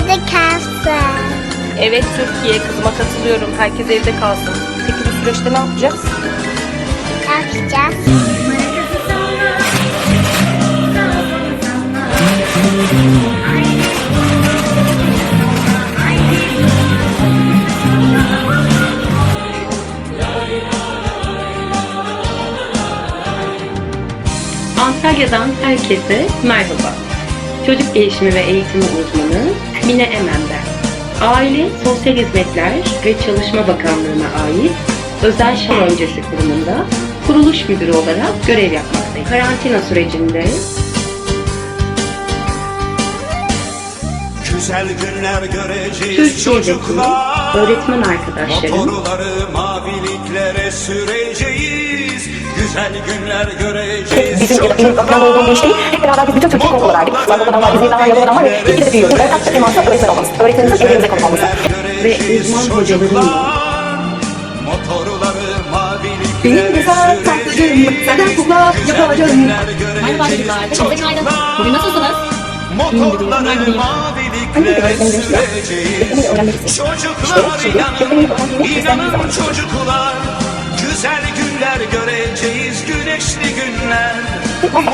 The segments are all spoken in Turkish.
evde kalsın. Evet Türkiye kızıma katılıyorum. Herkes evde kalsın. Peki bu süreçte ne yapacağız? Ne yapacağız? Antalya'dan herkese merhaba. Çocuk gelişimi ve eğitimi uzmanı Mine Emen ben. Aile, Sosyal Hizmetler ve Çalışma Bakanlığı'na ait Özel Şan Öncesi Kurumu'nda kuruluş müdürü olarak görev yapmaktayım. Karantina sürecinde Güzel günler göreceğiz Türkiye'deki çocuklar öğretmen arkadaşlarım Motorları maviliklere süreceğiz Güzel günler göreceğiz bizim benim plan olduğum bir iş değil. Hep beraber biz bütün Türkiye kola verdik. Var babadan var, bizden var, yabadan var ve ikisi de büyüyoruz. Ve kaç teması öğretmen olmamız. Öğretmenimizin elimize konup olması. ve uzman maviliklere Benim güzel tatlıcım, senden kukla yapacağım. Merhaba çocuklar. Çok günaydın. Bugün nasılsınız? Motorları maviliklere süreceğiz Çocuklar inanın, inanın çocuklar Güzel günler göreceğiz, güneşli günler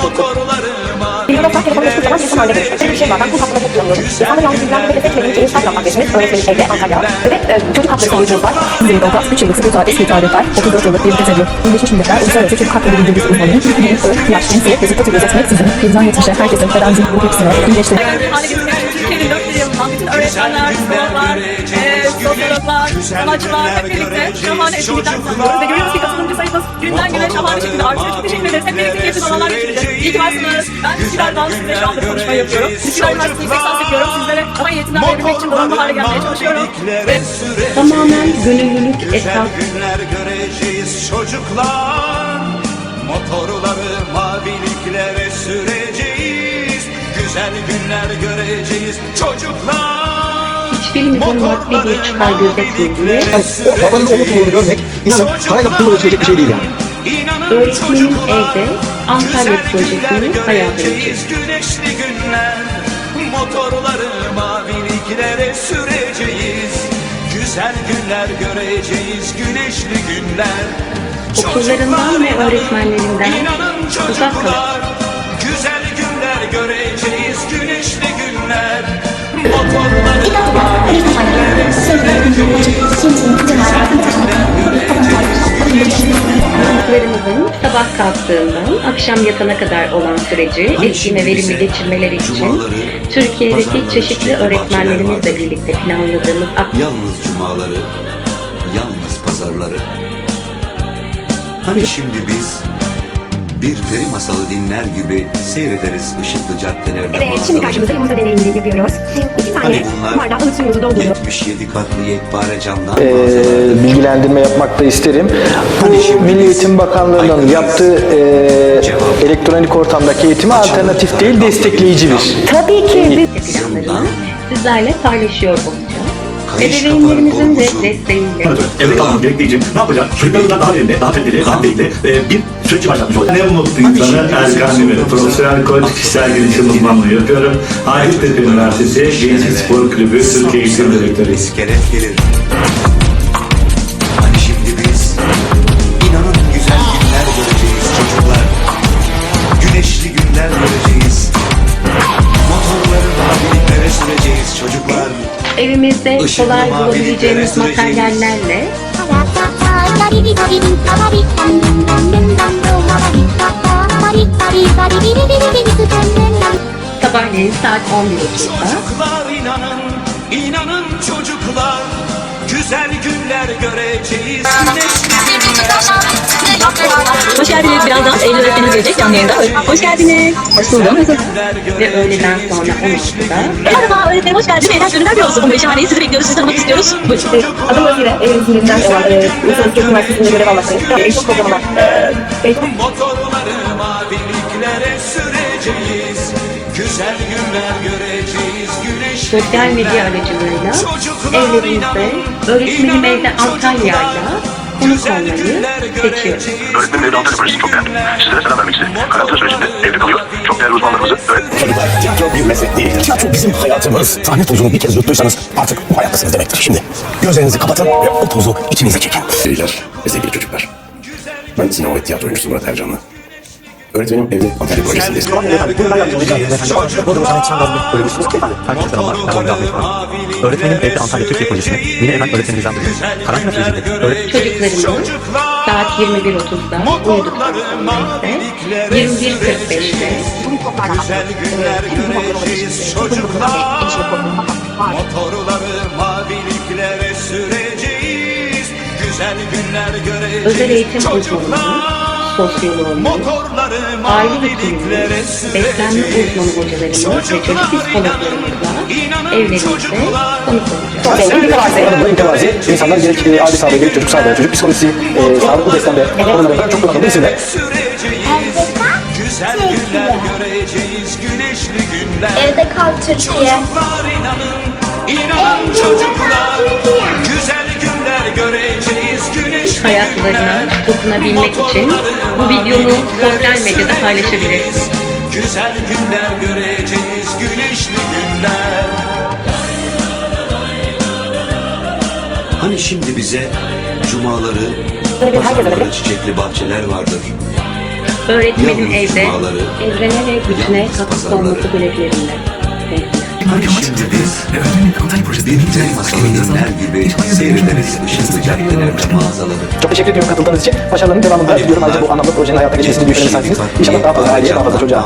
Motorları Bir yılda fark telefonla hiçbir zaman insan haline dönüşmek. Öyle bir şey var. Ben bu haftada çok kullanıyorum. İnsanla yalnız bilgilendirme destek benim için Instagram adresimiz. Öğretmenim evde Antalya. Ve e, çocuk hakları savunucumuz var. Bizim Doktor, 3 yıllık sıkı tuvalet, eski tuvaletler, 34 yıllık bir tezevi, 25 milletler, uluslararası çocuk hakları bildirgesi uzmanıyım. Genç, ırk, yaş, cinsiyet, fizik, tür üretmek sizin. 7'den 70'e herkesin tedavi bu hepsine iyileştirmek. getirmek için Türkiye'nin dört bir yanından bütün öğretmenler, eee, sosyologlar, sanatçılar hep birlikte şahane etkinlikler düzenliyoruz. Ve görüyoruz ki katılımcı sayımız günden güne şahane şekilde artıyor. Çok teşekkür ederiz. Hep birlikte keyifli zamanlar geçireceğiz. İyi ki varsınız. Ben Üsküdar'dan şu anda konuşma yapıyorum. Üsküdar Üniversitesi yüksek lisans yapıyorum. Sizlere ama eğitimden verebilmek için donanımlı hale gelmeye çalışıyorum. Ve tamamen gönüllülük esas günler göreceğiz çocuklar Motorları maviliklere süreceğiz Güzel günler göreceğiz çocuklar hiçbirimizin maddi bir çıkar gözetmediği Babanın o mutluluğunu görmek inanın parayla pul ölçülecek bir şey değil yani. Öğretmenim evde Antalya projesini hayata Güneşli günler Motorları maviliklere süreceğiz. Güzel günler göreceğiz Güneşli günler. Okullarından ve Çocuklar, öğretmenlerinden uzak çocuklar, Güzel günler göreceğiz Güneşli Çocuklarımızın sabah kalktığından akşam yatana kadar olan süreci etkin ve verimli geçirmeleri için Türkiye'deki çeşitli öğretmenlerimizle birlikte planladığımız Yalnız cumaları, yalnız pazarları. Hani şimdi biz bir peri masalı dinler gibi seyrederiz ışıklı caddelerde Evet, şimdi karşımızda yumurta deneyini yapıyoruz. İki Hani tane bunlar bardak ılık suyumuzu dolduruyoruz. 77 katlı yekpare camdan Ee, bilgilendirme yapmak da isterim. Bu Milli Eğitim Bakanlığı'nın yaptığı e, elektronik ortamdaki eğitime alternatif değil, destekleyici bir. Tabii ki biz planlarını sizlerle paylaşıyor olacağız. Kayış Ebeveynlerimizin de desteğiyle Evet, evet tamam gerekleyeceğim. Ne yapacağım? Çocuklarımızdan daha verimli, daha kaliteli, daha birlikte e, bir süreci başlatmış olacağım. Ne mutlu insana Erkan Güven, profesyonel koç kişisel gelişim uzmanlığı yapıyorum. Hacettepe Üniversitesi Gençlik Spor Kulübü Türkiye Eğitim Direktörü. İskelet gelir. Evimizde Işıklı kolay mavi bulabileceğimiz litlere süreceğiz. materyallerle sabahleyin saat 11.30'da Çocuklar inanın, inanın çocuklar Güzel günler göreceğiz hoş geldiniz. Birazdan Eylül öğretmenimiz gelecek canlı yayında. Hoş geldiniz. Hoş buldum. ve öğleden sonra 16'da Merhaba öğretmenim hoş geldiniz. Eğlence günler bir olsun. Bu beşhaneyi sizi bekliyoruz. Sizi tanımak istiyoruz. Buyurun. adım Özgür'e, eğitimlerinden olan e, Uluslararası Üniversitesi'nde görev almaktayım. Eğitim programına. E, eğitim Motorları maviliklere süreceğiz Güzel günler göreceğiz Güneşli sosyal medya aracılığıyla evlerimizde öğretmenim evde Antalya'yla konu konuları seçiyoruz. Öğretmenin evde Antalya projesini çok beğendim. Sizlere selam vermek istedim. Karantina sürecinde evde kalıyor. Çok değerli uzmanlarımızı Çocuklar, tiyatro bir meslek. Tiyatro bizim hayatımız. Sahne tozunu bir kez yuttuysanız artık bu hayattasınız demektir. Şimdi gözlerinizi kapatın ve o tozu içinize çekin. Beyler ve sevgili çocuklar. Ben sinema ve tiyatro oyuncusu Murat Ercanlı. Öğretmenim evde Antalya projesindeyiz. Öğretmenim evde Antalya Türkiye Projesi'ni Mine Emel öğretmenimizden duydum. Karantina sürecinde öğretmenim Çocuklarımız saat 21.30'da uyuduktan sonra ise 21.45'te Güzel günler göreceğiz çocuklar. Motorları maviliklere süreceğiz Güzel günler göreceğiz özel eğitim uzmanımız, Motorları aile hekimimiz, beslenme uzmanı hocalarımız ve çocuk psikologlarımızla evlerimizde konuk olacağız. Yanımda mütevazi insanlar gerek e, aile sağlığı, gerek çocuk sağlığı, çocuk psikolojisi, e, sağlıklı beslenme konularında kadar çok donanımlı isimler. Güzel günler göreceğiz güneşli günler. Evde kal Türkiye. Çocuklar inanın, inanın çocuklar. Güzel günler göreceğiz Hayatlarına dokunabilmek için bu videomu sosyal medyada paylaşabilirsiniz. Güzel günler göreceğiz güneşli günler Hani şimdi bize cumaları, pazarları, çiçekli bahçeler vardır. Öğretmenim Yalnız evde evrene ve bütüne katkısı olması dileklerinde. Mağazaları. Çok teşekkür ediyorum katıldığınız için. Başarılarının devamını diliyorum. Ayrıca bu anlamda projenin hayata geçmesini büyüklerine sahibiniz. İnşallah daha fazla aileye, daha fazla çocuğa.